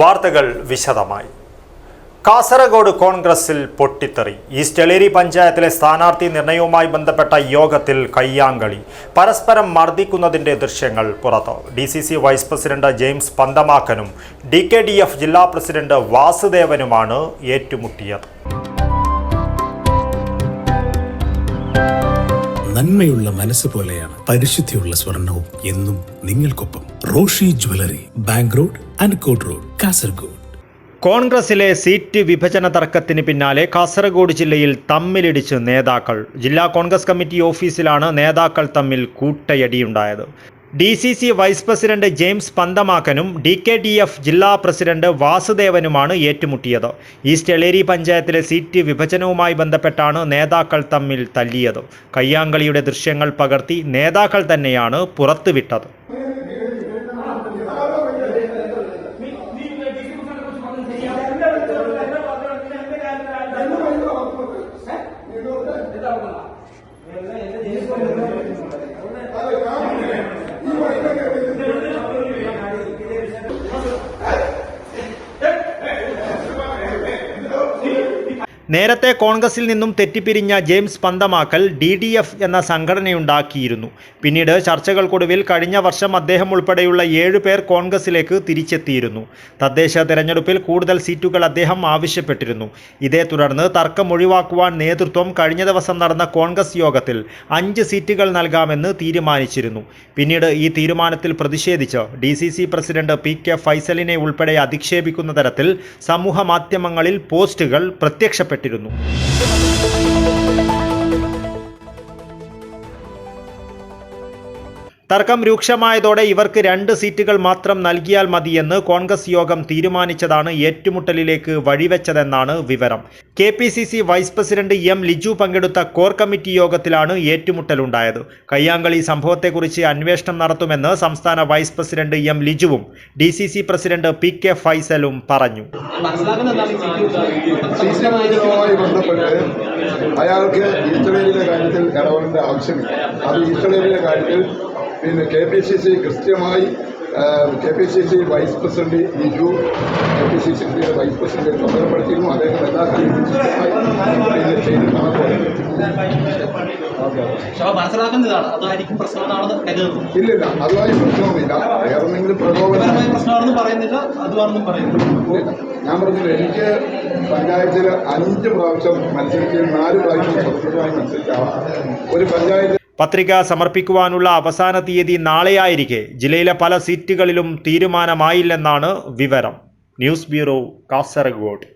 വാർത്തകൾ വിശദമായി. കാസർഗോഡ് കോൺഗ്രസിൽ പൊട്ടിത്തെറി. ഈസ്റ്റ് എളേരി പഞ്ചായത്തിലെ സ്ഥാനാർത്ഥി നിർണയവുമായി ബന്ധപ്പെട്ട യോഗത്തിൽ കയ്യാങ്കളി. പരസ്പരം മർദ്ദിക്കുന്നതിന്റെ ദൃശ്യങ്ങൾ പുറത്ത്. D C C vice president James പന്തമാക്കനും D K D F ജില്ലാ പ്രസിഡന്റ് വാസുദേവനുമാണ് ഏറ്റുമുട്ടിയത്. നന്മയുള്ള മനസ്സ് പോലെയാണ് പരിശുദ്ധിയുള്ള സ്വർണവും എന്നും നിങ്ങൾക്കൊപ്പം Roshi jewellery bank road and code road. Kasaragod. കോൺഗ്രസിലെ സീറ്റ് വിഭജന തർക്കത്തിന് പിന്നാലെ കാസർഗോഡ് ജില്ലയിൽ തമ്മിലിടിച്ച് നേതാക്കൾ. ജില്ലാ കോൺഗ്രസ് കമ്മിറ്റി ഓഫീസിലാണ് നേതാക്കൾ തമ്മിൽ കൂട്ടയടിയുണ്ടായത്. D C C vice president James പന്തമാക്കനും D K D F ജില്ലാ പ്രസിഡന്റ് വാസുദേവനുമാണ് ഏറ്റുമുട്ടിയത്. ഈസ്റ്റ് എളേരി പഞ്ചായത്തിലെ സീറ്റ് വിഭജനവുമായി ബന്ധപ്പെട്ടാണ് നേതാക്കൾ തമ്മിൽ തല്ലിയത്. കയ്യാങ്കളിയുടെ ദൃശ്യങ്ങൾ പകർത്തി നേതാക്കൾ തന്നെയാണ് പുറത്തുവിട്ടത്. നേരത്തെ കോൺഗ്രസിൽ നിന്നും തെറ്റിപ്പിരിഞ്ഞ James Panthamakkal D D F എന്ന സംഘടനയുണ്ടാക്കിയിരുന്നു. പിന്നീട് ചർച്ചകൾക്കൊടുവിൽ കഴിഞ്ഞ വർഷം അദ്ദേഹം ഉൾപ്പെടെയുള്ള ഏഴു പേർ കോൺഗ്രസിലേക്ക് തിരിച്ചെത്തിയിരുന്നു. തദ്ദേശ തെരഞ്ഞെടുപ്പിൽ കൂടുതൽ സീറ്റുകൾ അദ്ദേഹം ആവശ്യപ്പെട്ടിരുന്നു. ഇതേ തുടർന്ന് തർക്കം ഒഴിവാക്കുവാൻ നേതൃത്വം കഴിഞ്ഞ ദിവസം നടന്ന കോൺഗ്രസ് യോഗത്തിൽ അഞ്ച് സീറ്റുകൾ നൽകാമെന്ന് തീരുമാനിച്ചിരുന്നു. പിന്നീട് ഈ തീരുമാനത്തിൽ പ്രതിഷേധിച്ച് D C C president P K ഫൈസലിനെ ഉൾപ്പെടെ അധിക്ഷേപിക്കുന്ന തരത്തിൽ സമൂഹ മാധ്യമങ്ങളിൽ പോസ്റ്റുകൾ പ്രത്യക്ഷപ്പെട്ടിരുന്നു തർക്കം രൂക്ഷമായതോടെ ഇവർക്ക് രണ്ട് സീറ്റുകൾ മാത്രം നൽകിയാൽ മതിയെന്ന് കോൺഗ്രസ് യോഗം തീരുമാനിച്ചതാണ് ഏറ്റുമുട്ടലിലേക്ക് വഴിവെച്ചതെന്നാണ് വിവരം. K P C C vice president M Liju പങ്കെടുത്ത കോർ കമ്മിറ്റി യോഗത്തിലാണ് ഏറ്റുമുട്ടലുണ്ടായത്. കയ്യാങ്കളി സംഭവത്തെക്കുറിച്ച് അന്വേഷണം നടത്തുമെന്ന് സംസ്ഥാന vice president M ലിജുവും D C C president P K ഫൈസലും പറഞ്ഞു. അയാൾക്ക് ഈസ്റ്റലേലിന്റെ കാര്യത്തിൽ ഇടപെടേണ്ട ആവശ്യമില്ല. അത് ഈസ്റ്റലേലിന്റെ കാര്യത്തിൽ പിന്നെ കെ പി സി സി കൃത്യമായി K P C C vice president Biju K P C സിയുടെ വൈസ് പ്രസിഡന്റ് ചുമതലപ്പെടുത്തിയിരുന്നു അദ്ദേഹം എല്ലാ കാര്യങ്ങളും അതായിരിക്കും ഇല്ലില്ല അതുമായി പ്രശ്നമൊന്നുമില്ല. വേറെ എന്തെങ്കിലും പ്രകോപനം പറയുന്നില്ല അതുമാണെന്നും ഞാൻ പറഞ്ഞില്ല എനിക്ക് പഞ്ചായത്തിൽ അഞ്ച് പ്രാവശ്യം മത്സരിക്കുകയും നാല് പ്രാവശ്യം സ്വതന്ത്രമായി മത്സരിക്കാം. ഒരു പഞ്ചായത്ത് പത്രിക സമർപ്പിക്കുവാനുള്ള അവസാന തീയതി നാളെയായിരിക്കെ. ജില്ലയിലെ പല സീറ്റുകളിലും തീരുമാനമായില്ലെന്നാണ് വിവരം. News bureau Kasaragod.